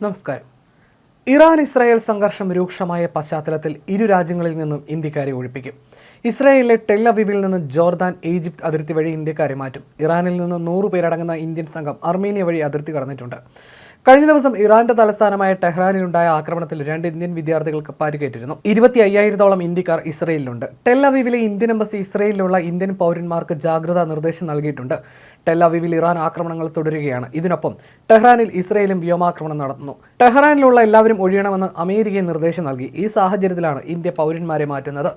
നമസ്കാരം. Iran Israel സംഘർഷം രൂക്ഷമായ പശ്ചാത്തലത്തിൽ ഇരു രാജ്യങ്ങളിൽ നിന്നും ഇന്ത്യക്കാരെ ഒഴിപ്പിക്കും. ഇസ്രായേലിലെ ടെല്ലവിവിൽ നിന്ന് ജോർദാൻ ഈജിപ്ത് അതിർത്തി വഴി ഇന്ത്യക്കാരെ മാറ്റും. ഇറാനിൽ നിന്ന് നൂറ് പേരടങ്ങുന്ന ഇന്ത്യൻ സംഘം അർമേനിയ വഴി അതിർത്തി കടന്നിട്ടുണ്ട്. കഴിഞ്ഞ ദിവസം ഇറാന്റെ തലസ്ഥാനമായ ടെഹ്റാനിലുണ്ടായ ആക്രമണത്തിൽ രണ്ട് ഇന്ത്യൻ വിദ്യാർത്ഥികൾക്ക് പരിക്കേറ്റിരുന്നു. ഇരുപത്തി അയ്യായിരത്തോളം ഇന്ത്യക്കാർ ഇസ്രയേലിലുണ്ട്. ടെൽ അവീവിലെ ഇന്ത്യൻ എംബസി ഇസ്രയേലിലുള്ള ഇന്ത്യൻ പൗരന്മാർക്ക് ജാഗ്രതാ നിർദ്ദേശം നൽകിയിട്ടുണ്ട്. ടെൽ അവീവിൽ ഇറാൻ ആക്രമണങ്ങൾ തുടരുകയാണ്. ഇതിനൊപ്പം ടെഹ്റാനിൽ ഇസ്രയേലും വ്യോമാക്രമണം നടത്തുന്നു. ടെഹ്റാനിലുള്ള എല്ലാവരും ഒഴിയണമെന്ന് അമേരിക്കയെ നിർദ്ദേശം നൽകി. ഈ സാഹചര്യത്തിലാണ് ഇന്ത്യ പൗരന്മാരെ മാറ്റുന്നത്.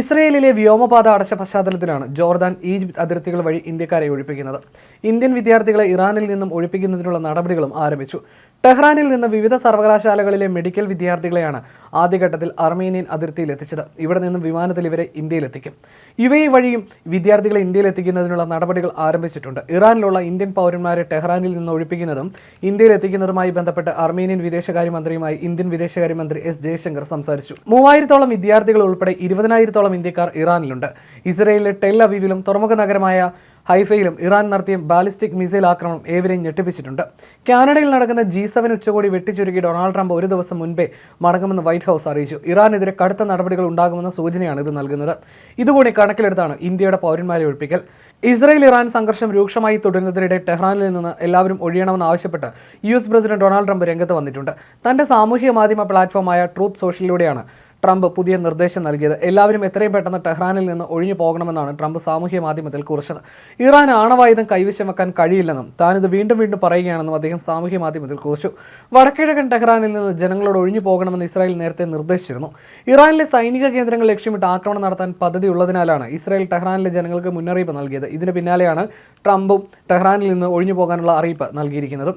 ഇസ്രയേലിലെ വ്യോമപാത അടച്ച പശ്ചാത്തലത്തിലാണ് ജോർദാൻ ഈജിപ്ത് അതിർത്തികൾ വഴി ഇന്ത്യക്കാരെ ഒഴിപ്പിക്കുന്നത്. ഇന്ത്യൻ വിദ്യാർത്ഥികളെ ഇറാനിൽ നിന്നും ഒഴിപ്പിക്കുന്നതിനുള്ള നടപടികളും ആരംഭിച്ചു. ടെഹ്റാനിൽ നിന്ന് വിവിധ സർവകലാശാലകളിലെ മെഡിക്കൽ വിദ്യാർത്ഥികളെയാണ് ആദ്യഘട്ടത്തിൽ അർമേനിയൻ അതിർത്തിയിൽ എത്തിച്ചത്. ഇവിടെ നിന്നും വിമാനത്തിൽ ഇവരെ ഇന്ത്യയിലെത്തിക്കും യു എ വഴിയും വിദ്യാർത്ഥികളെ ഇന്ത്യയിൽ എത്തിക്കുന്നതിനുള്ള നടപടികൾ ആരംഭിച്ചിട്ടുണ്ട്. ഇറാനിലുള്ള ഇന്ത്യൻ പൗരന്മാരെ ടെഹ്റാനിൽ നിന്ന് ഒഴിപ്പിക്കുന്നതും ഇന്ത്യയിൽ എത്തിക്കുന്നതുമായി ബന്ധപ്പെട്ട് അർമേനിയൻ വിദേശകാര്യമന്ത്രിയുമായി ഇന്ത്യൻ വിദേശകാര്യമന്ത്രി എസ് ജയശങ്കർ സംസാരിച്ചു. മൂവായിരത്തോളം വിദ്യാർത്ഥികൾ ഉൾപ്പെടെ ഇരുപതിനായിരത്തോളം ഇന്ത്യക്കാർ ഇറാനിലുണ്ട്. ഇസ്രയേലിലെ ടെൽ അവീവിലും തുറമുഖ നഗരമായ ഹൈഫയിലും ഇറാൻ നടത്തിയ ബാലിസ്റ്റിക് മിസൈൽ ആക്രമണം ഏവരെയും ഞെട്ടിപ്പിച്ചിട്ടുണ്ട്. കാനഡയിൽ നടക്കുന്ന ജി സെവൻ ഉച്ചകോടി വെട്ടിച്ചുരുക്കി ഡൊണാൾഡ് ട്രംപ് ഒരു ദിവസം മുൻപേ മടങ്ങുമെന്ന് വൈറ്റ് ഹൗസ് അറിയിച്ചു. ഇറാനെതിരെ കടുത്ത നടപടികൾ ഉണ്ടാകുമെന്ന സൂചനയാണ് ഇത് നൽകുന്നത്. ഇതുകൂടി കണക്കിലെടുത്താണ് ഇന്ത്യയുടെ പൗരന്മാരെ ഒഴിപ്പിക്കൽ. ഇസ്രായേൽ ഇറാൻ സംഘർഷം രൂക്ഷമായി തുടരുന്നതിനിടെ ടെഹ്റാനിൽ നിന്ന് എല്ലാവരും ഒഴിയണമെന്ന് ആവശ്യപ്പെട്ട് U S president Donald Trump രംഗത്ത് വന്നിട്ടുണ്ട്. തന്റെ സാമൂഹ്യ മാധ്യമ പ്ലാറ്റ്ഫോമായ ട്രൂത്ത് സോഷ്യലിലൂടെയാണ് ട്രംപ് പുതിയ നിർദ്ദേശം നൽകിയത്. എല്ലാവരും എത്രയും പെട്ടെന്ന് ടെഹ്റാനിൽ നിന്ന് ഒഴിഞ്ഞു പോകണമെന്നാണ് ട്രംപ് സാമൂഹ്യ മാധ്യമത്തിൽ കുറിച്ചത്. ഇറാൻ ആണവായുധം കൈവശം വെക്കാൻ കഴിയില്ലെന്നും താനിത് വീണ്ടും വീണ്ടും പറയുകയാണെന്നും അദ്ദേഹം സാമൂഹ്യ മാധ്യമത്തിൽ കുറിച്ചു. വടക്കിഴക്കൻ ടെഹ്റാനിൽ നിന്ന് ജനങ്ങളോട് ഒഴിഞ്ഞു പോകണമെന്ന് ഇസ്രായേൽ നേരത്തെ നിർദ്ദേശിച്ചിരുന്നു. ഇറാനിലെ സൈനിക കേന്ദ്രങ്ങൾ ലക്ഷ്യമിട്ട് ആക്രമണം നടത്താൻ പദ്ധതി ഉള്ളതിനാലാണ് ഇസ്രായേൽ ടെഹ്റാനിലെ ജനങ്ങൾക്ക് മുന്നറിയിപ്പ് നൽകിയത്. ഇതിന് പിന്നാലെയാണ് ട്രംപും ടെഹ്റാനിൽ നിന്ന് ഒഴിഞ്ഞു പോകാനുള്ള അറിയിപ്പ് നൽകിയിരിക്കുന്നത്.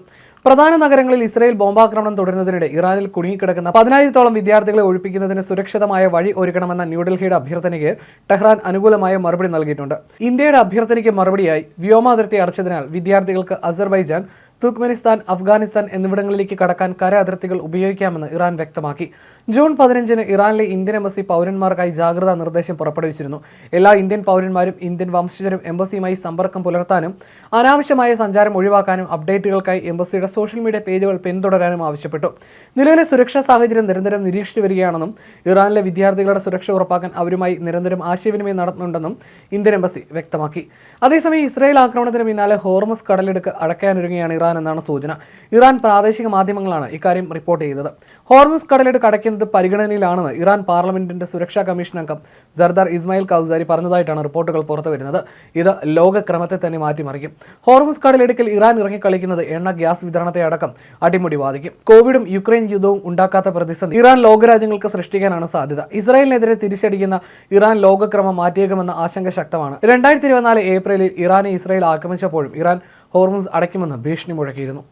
പ്രധാന നഗരങ്ങളിൽ ഇസ്രായേൽ ബോംബാക്രമണം തുടരുന്നതിനിടെ ഇറാനിൽ കുടുങ്ങിക്കിടക്കുന്ന പതിനായിരത്തോളം വിദ്യാർത്ഥികളെ ഒഴിപ്പിക്കുന്നതിന് സുരക്ഷിതമായ വഴി ഒരുക്കണമെന്ന ന്യൂഡൽഹിയുടെ അഭ്യർത്ഥനയ്ക്ക് ടെഹ്റാൻ അനുകൂലമായ മറുപടി നൽകിയിട്ടുണ്ട്. ഇന്ത്യയുടെ അഭ്യർത്ഥനയ്ക്ക് മറുപടിയായി വ്യോമാതിർത്തി അടച്ചതിനാൽ വിദ്യാർത്ഥികൾക്ക് അസർബൈജാൻ തുർക്ക്മെനിസ്ഥാൻ അഫ്ഗാനിസ്ഥാൻ എന്നിവിടങ്ങളിലേക്ക് കടക്കാൻ കര അതിർത്തികൾ ഉപയോഗിക്കാമെന്ന് ഇറാൻ വ്യക്തമാക്കി. ജൂൺ പതിനഞ്ചിന് ഇറാനിലെ ഇന്ത്യൻ എംബസി പൗരന്മാർക്കായി ജാഗ്രതാ നിർദ്ദേശം പുറപ്പെടുവിച്ചിരുന്നു. എല്ലാ ഇന്ത്യൻ പൗരന്മാരും ഇന്ത്യൻ വംശജരും എംബസിയുമായി സമ്പർക്കം പുലർത്താനും അനാവശ്യമായ സഞ്ചാരം ഒഴിവാക്കാനും അപ്ഡേറ്റുകൾക്കായി എംബസിയുടെ സോഷ്യൽ മീഡിയ പേജുകൾ പിന്തുടരാനും ആവശ്യപ്പെട്ടു. നിലവിലെ സുരക്ഷാ സാഹചര്യം നിരന്തരം നിരീക്ഷിച്ചു വരികയാണെന്നും ഇറാനിലെ വിദ്യാർത്ഥികളുടെ സുരക്ഷ ഉറപ്പാക്കാൻ അവരുമായി നിരന്തരം ആശയവിനിമയം നടത്തുന്നുണ്ടെന്നും ഇന്ത്യൻ എംബസി വ്യക്തമാക്കി. അതേസമയം ഇസ്രായേൽ ആക്രമണത്തിന് പിന്നാലെ ഹോർമസ് കടലെടുക്ക് അടയ്ക്കാനൊരുങ്ങുകയാണ് ഇറാൻ എന്നാണ് സൂചന. ഇറാൻ പ്രാദേശിക മാധ്യമങ്ങളാണ് ഇക്കാര്യം റിപ്പോർട്ട് ചെയ്തത്. ഹോർമസ് കടലിട്ട് കടയ്ക്കുന്നത് പരിഗണനയിലാണെന്ന് ഇറാൻ പാർലമെന്റിന്റെ സുരക്ഷാ കമ്മീഷൻ അംഗം സർദാർ ഇസ്മായിൽ കൗസാരി പറഞ്ഞതായിട്ടാണ് റിപ്പോർട്ടുകൾ പുറത്തുവരുന്നത് ഇത് ലോകക്രമത്തെ തന്നെ മാറ്റിമറിക്കും. ഹോർമസ് കടലിടുക്കിൽ ഇറാൻ ഇറങ്ങിക്കളിക്കുന്നത് എണ്ണ ഗ്യാസ് വിതരണത്തെ അടക്കം അടിമുടി ബാധിക്കും. കോവിഡും യുക്രൈൻ യുദ്ധവും ഉണ്ടാക്കാത്ത പ്രതിസന്ധി ഇറാൻ ലോകരാജ്യങ്ങൾക്ക് സൃഷ്ടിക്കാനാണ് സാധ്യത. ഇസ്രായേലിനെതിരെ തിരിച്ചടിക്കുന്ന ഇറാൻ ലോകക്രമം മാറ്റിയേക്കുമെന്ന ആശങ്ക ശക്തമാണ്. രണ്ടായിരത്തി ഇരുപത്തിനാല് ഏപ്രിലിൽ ഇറാനെ ഇസ്രായേൽ ആക്രമിച്ചപ്പോഴും ഇറാൻ ഹോർമുസ് അടയ്ക്കുമെന്ന് ഭീഷണി മുഴക്കിയിരുന്നു.